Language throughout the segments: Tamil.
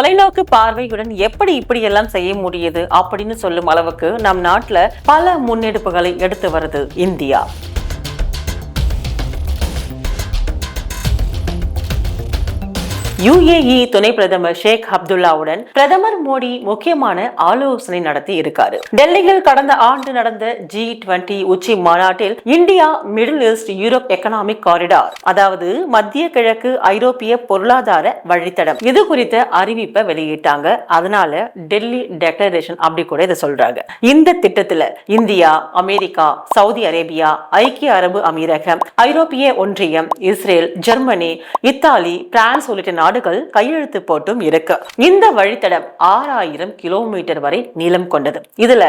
தொலைநோக்கு பார்வையுடன் எப்படி இப்படியெல்லாம் செய்ய முடியுது அப்படின்னு சொல்லும் அளவுக்கு நம் நாட்டில் பல முன்னெடுப்புகளை எடுத்து வருது இந்தியா. யுஏஇ துணை பிரதமர் ஷேக் அப்துல்லாவுடன் பிரதமர் மோடி முக்கியமான ஆலோசனை நடத்தி இருக்காரு. டெல்லியில் கடந்த ஆண்டு நடந்த ஜி டுவெண்டி உச்சி மாநாட்டில் India middle east Europe economic corridor அதாவது மத்திய கிழக்கு ஐரோப்பிய பொருளாதார வழித்தடம் இது குறித்த அறிவிப்பை வெளியிட்டாங்க. அதனால டெல்லி டெக்ளரேஷன் அப்படி கூட இதை சொல்றாங்க. இந்த திட்டத்துல இந்தியா அமெரிக்கா சவுதி அரேபியா ஐக்கிய அரபு அமீரகம் ஐரோப்பிய ஒன்றியம் இஸ்ரேல் ஜெர்மனி இத்தாலி பிரான்ஸ் உள்ளிட்ட நாடுகள் கையெழுத்து போட்டும் இருக்கு. இந்த வழித்தடம் ஆறாயிரம் கிலோமீட்டர் வரை நீளம் கொண்டது. இதுல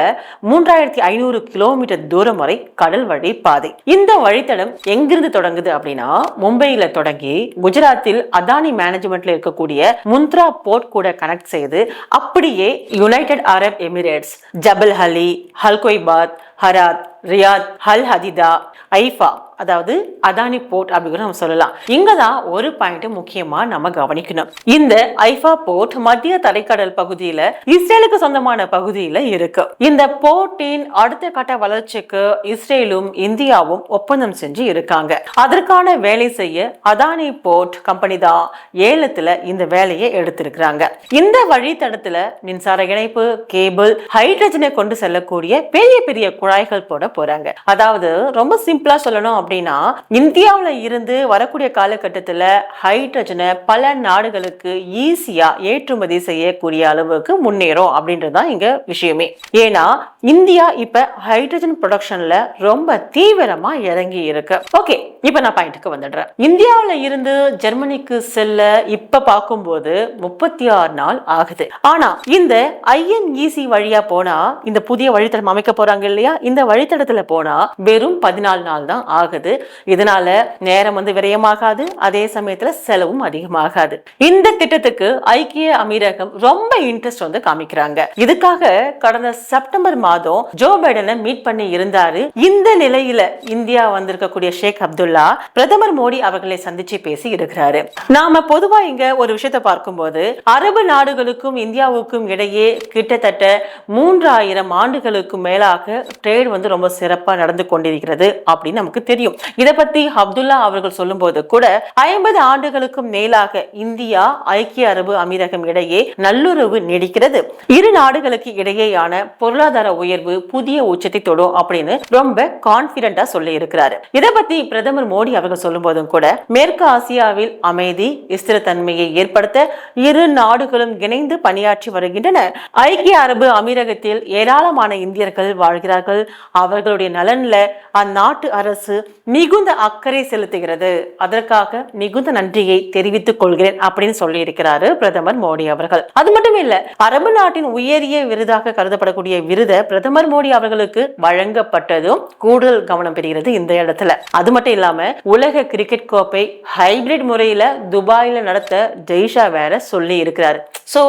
மூன்றாயிரத்தி ஐநூறு கிலோமீட்டர் தூரம் வரை கடல் வழி பாதை. இந்த வழித்தடம் எங்கிருந்து தொடங்குது அப்படின்னா மும்பையில தொடங்கி குஜராத்தில் அதானி மேனேஜ்மெண்ட்ல இருக்கக்கூடிய முந்த்ரா போர்ட் கூட கனெக்ட் செய்து அப்படியே யுனைடெட் அரப் எமிரேட்ஸ் ஜபல் ஹலி ஹல்கொய்பாத் ஹராத் ரியாத் ஹல் ஹதிதா ஐஃபா அதாவது அதானி போர்ட் அப்படிங்கிற நம்ம சொல்லலாம். இங்கதான் ஒரு பாயிண்ட் முக்கியமா நம்ம கவனிக்கணும். இந்த ஐஃபா போர்ட் மத்திய தரைக்கடல் பகுதியில இஸ்ரேலுக்கு சொந்தமான பகுதியில இருக்கு. இந்த போர்ட்டின் அடுத்த கட்ட வளர்ச்சிக்கு இஸ்ரேலும் இந்தியாவும் ஒப்பந்தம் செஞ்சு இருக்காங்க. அதற்கான வேலை செய்ய அதானி போர்ட் கம்பெனி தான் ஏலத்துல இந்த வேலையை எடுத்திருக்கிறாங்க. இந்த வழித்தடத்துல மின்சார இணைப்பு கேபிள் ஹைட்ரஜனை கொண்டு செல்லக்கூடிய பெரிய பெரிய குழாய்கள் போட போறாங்க. அதாவது ரொம்ப சிம்பிளா சொல்லணும் அப்படின்னா இந்தியாவில் இருந்து வரக்கூடிய காலகட்டத்தில் ஹைட்ரஜனை பல நாடுகளுக்கு ஈஸியாக ஏற்றுமதி செய்யக்கூடிய அளவுக்கு முன்னேறும் அப்படின்றது தான் இங்கே விஷயமே. ஏன்னா இந்தியா இப்போ ஹைட்ரஜன் ப்ரொடக்ஷன்ல ரொம்ப தீவிரமா இறங்கி இருக்கு. ஓகே இப்போ நான் பாயிண்ட்டுக்கு வந்துடுறேன். இந்தியாவில் இருந்து ஜெர்மனிக்கு செல்ல இப்போ பார்க்கும்போது முப்பத்தி ஆறு நாள் ஆகுது. ஆனா இந்த ஐஎன்இசி வழியா போனால் இந்த புதிய வழித்தடம் அமைக்க போறாங்க இல்லையா? இந்த வழித்தடத்துல போனால் வெறும் பதினாலு நாள் தான் ஆகுது. இதனால நேரம் வந்து விரயமாகாது. அதே சமயத்துல செலவும் அதிகமாகாது. இந்த திட்டத்துக்கு ஐக்கிய அமீரகம் ரொம்ப இன்ட்ரெஸ்ட் வந்து காமிக்கிறாங்க. இதுக்காக கடந்த செப்டம்பர் மாதம் ஜோ பைடனை மீட் பண்ணி இருந்தாரு. இந்த நிலையில இந்தியா வந்திருக்கக்கூடிய ஷேக் அப்துல்லா பிரதமர் மோடி அவர்களை சந்திச்சு பேசி இருக்கிறாரு. நாம பொதுவா இங்க ஒரு விஷயத்தை பார்க்கும்போது அரபு நாடுகளுக்கும் இந்தியாவுக்கும் இடையே கிட்டத்தட்ட மூன்றாயிரம் ஆண்டுகளுக்கு மேலாக ட்ரேட் வந்து ரொம்ப சிறப்பா நடந்து கொண்டிருக்கிறது அப்படின்னு நமக்கு தெரியும். இதை பத்தி அப்துல்லா அவர்கள் சொல்லும்போது கூட ஐம்பது ஆண்டுகளுக்கும் மேலாக இந்தியா ஐக்கிய அரபு அமீரகம் இடையே நல்லுறவு நீடிக்கிறது. இரு நாடுகளுக்கு இடையேயான பொருளாதார உயர்வு புதிய உச்சத்தை தொடும் அப்படின்னு ரொம்ப கான்பிடண்டா சொல்லி இருக்கிறாரு இதை பத்தி பிரதமர் மோடி அவர்கள் சொல்லும் போதும் கூட மேற்கு ஆசியாவில் அமைதி ஸ்திரத்தன்மையை ஏற்படுத்த இரு நாடுகளும் இணைந்து பணியாற்றி வருகின்றன ஐக்கிய அரபு அமீரகத்தில் ஏராளமான இந்தியர்கள் வாழ்கிறார்கள். அவர்களுடைய நலன்ல அந்நாட்டு அரசு மிகுந்த அக்கறை செலுத்துகிறது. அதற்காக மிகுந்த நன்றியை தெரிவித்துக் கொள்கிறேன் அப்படின்னு சொல்லி இருக்கிறாரு பிரதமர் மோடி அவர்கள். அது மட்டும் இல்ல அரபு நாட்டின் உயரிய விருதாக கருதப்படக்கூடிய விருதை பிரதமர் மோடி அவர்களுக்கு வழங்கப்பட்டதும் கூடுதல் கவனம் பெறுகிறது இந்த இடத்துல. அது மட்டும் இல்லாம உலக கிரிக்கெட் கோப்பை ஹைபிரிட் முறையில துபாயில நடத்த ஜெய்ஷா வேற சொல்லி இருக்கிறாரு ஸோ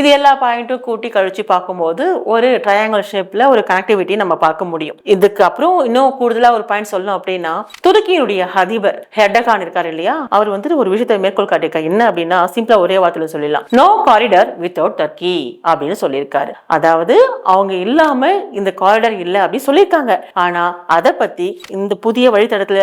இது எல்லா பாயிண்ட்டும் கூட்டி கழிச்சு பார்க்கும்போது ஒரு ட்ரையாங்கிள் ஷேப்ல ஒரு கனெக்டிவிட்டி நம்ம பார்க்க முடியும். இதுக்கு அப்புறம் இன்னும் கூடுதலா ஒரு பாயிண்ட் சொல்லணும் அப்படின்னா துருக்கியினுடைய அதிபர் ஹெர்டகான் இருக்காரு இல்லையா? அவர் வந்துட்டு ஒரு விஷயத்தை மேற்கோள் காட்டியிருக்காரு. என்ன அப்படின்னா சிம்பிளா ஒரே வார்த்தையில சொல்லலாம் நோ காரிடர் வித்தவுட் டர்க்கி அப்படின்னு சொல்லியிருக்காரு. அதாவது அவங்க இல்லாம இந்த காரிடர் இல்லை அப்படின்னு சொல்லியிருக்காங்க. ஆனா அதை பத்தி இந்த புதிய வழித்தடத்துல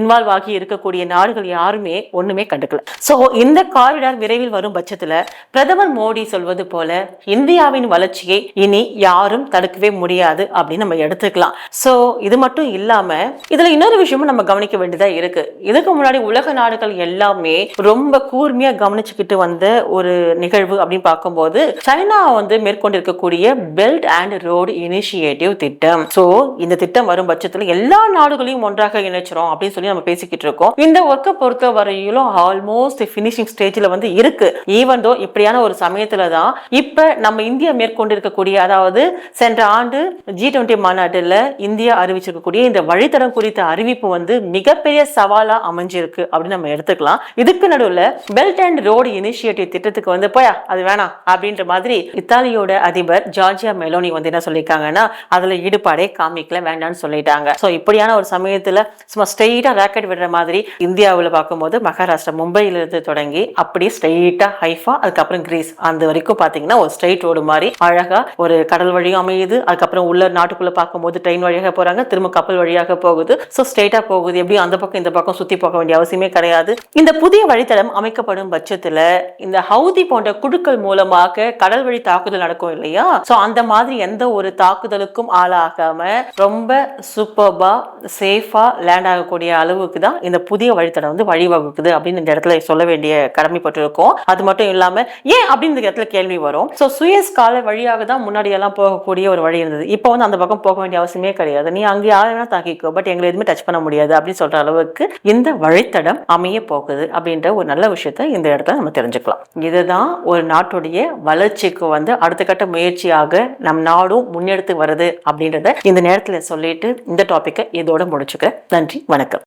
இன்வால்வ் ஆகி இருக்கக்கூடிய நாடுகள் யாருமே ஒண்ணுமே கண்டுக்கல. சோ இந்த காரிடார் விரைவில் வரும் பட்சத்துல பிரதமர் மோடி சொல்வது போல இந்தியாவின் வளர்ச்சியை இனி யாரும் தடுக்கவே முடியாது அப்படின்னு நம்ம எடுத்துக்கலாம். சோ இது மட்டும் இல்லாம இதுல இன்னொரு விஷயமும் நம்ம கவனிக்க வேண்டியதா இருக்கு. இதுக்கு முன்னாடி உலக நாடுகள் எல்லாமே ரொம்ப கூர்மையா கவனிச்சுக்கிட்டு வந்த ஒரு நிகழ்வு அப்படின்னு பார்க்கும்போது சைனா வந்து மேற்கொண்டிருக்கக்கூடிய பெல்ட் அண்ட் ரோடு இனிஷியேட்டிவ் திட்டம். சோ இந்த திட்டம் வரும் பட்சத்துல எல்லா நாடுகளையும் ஒன்றாக இணைச்சிரும் அப்படின்னு சொல்லி நம்ம பேசிக்கிட்டு இருக்கோம். இந்த ஒர்க்கை பொறுத்த வரையிலும் ஆல்மோஸ்ட் பினிஷிங் ஸ்டேஜ்ல வந்து இருக்கு. ஈவன் தோ இப்படியான ஒரு சமயத்துல தான் இப்ப நம்ம இந்தியா மேற்கொண்டிருக்கக்கூடிய அதாவது சென்ற ஆண்டு ஜி டுவெண்ட்டி மாநாட்டில் இந்தியா அறிவிச்சிருக்கக்கூடிய இந்த வழித்தடம் குறித்த அறிவிப்பு வந்து மிகப்பெரிய சவாலா அமைஞ்சிருக்கு அப்படின்னு நம்ம எடுத்துக்கலாம். இதுக்கு நடுவுல பெல்ட் அண்ட் ரோடு இனிஷியேட்டிவ் திட்டத்துக்கு வந்து போயா அது வேணாம் அப்படின்ற மாதிரி இத்தாலியோட அதிபர் ஜார்ஜியா மெலோனி வந்து என்ன சொல்லியிருக்காங்கன்னா அதுல ஈடுபாடே காமிக்கல வேண்டாம்னு சொல்லிட்டாங்க. சோ இப்படியான ஒரு சமயத்துல சும்மா ஸ்ட்ரெயிட்டா ராக்கெட் விடுற மாதிரி இந்தியாவில் பார்க்கும்போது மகாராஷ்டிரா மும்பையில இருந்து தொடங்கி அப்படியே ஸ்ட்ரெயிட்டா ஹைஃபா அதுக்கப்புறம் கிரீஸ் ப்ளேஸ் அந்த வரைக்கும் பார்த்தீங்கன்னா ஒரு ஸ்ட்ரைட் ரோடு மாதிரி அழகாக ஒரு கடல் வழியும் அமையுது. அதுக்கப்புறம் உள்ள நாட்டுக்குள்ள பார்க்கும்போது ட்ரெயின் வழியாக போறாங்க. திரும்ப கப்பல் வழியாக போகுது. ஸோ ஸ்ட்ரைட்டா போகுது. எப்படியும் அந்த பக்கம் இந்த பக்கம் சுத்தி போக வேண்டிய அவசியமே கிடையாது. இந்த புதிய வழித்தடம் அமைக்கப்படும் பட்சத்துல இந்த ஹவுதி போன்ற குழுக்கள் மூலமாக கடல் வழி தாக்குதல் நடக்கும் இல்லையா? ஸோ அந்த மாதிரி எந்த ஒரு தாக்குதலுக்கும் ஆளாகாம ரொம்ப சூப்பர்பா சேஃபா லேண்ட் ஆகக்கூடிய அளவுக்கு தான் இந்த புதிய வழித்தடம் வந்து வழிவகுக்குது அப்படின்னு இந்த இடத்துல சொல்ல வேண்டிய கடமைப்பட்டிருக்கோம். அது மட்டும் இல்லாம ஏன் அப்படின்னு இந்த இடத்துல கேள்வி வரும். ஸோ சுயஸ் கால வழியாக தான் முன்னாடி எல்லாம் போகக்கூடிய ஒரு வழி இருந்தது. இப்போ வந்து அந்த பக்கம் போக வேண்டிய அவசியமே கிடையாது. நீ அங்கே யாரை வேணா தாக்கிக்கோ பட் எங்களை எதுவுமே டச் பண்ண முடியாது அப்படின்னு சொல்ற அளவுக்கு இந்த வழித்தடம் அமைய போகுது அப்படின்ற ஒரு நல்ல விஷயத்த இந்த இடத்துல நம்ம தெரிஞ்சுக்கலாம். இதுதான் ஒரு நாட்டுடைய வளர்ச்சிக்கு வந்து அடுத்த கட்ட முயற்சியாக நம் நாடும் முன்னெடுத்து வருது அப்படின்றத இந்த நேரத்தில் சொல்லிட்டு இந்த டாப்பிக்கை இதோட முடிச்சுக்க நன்றி வணக்கம்.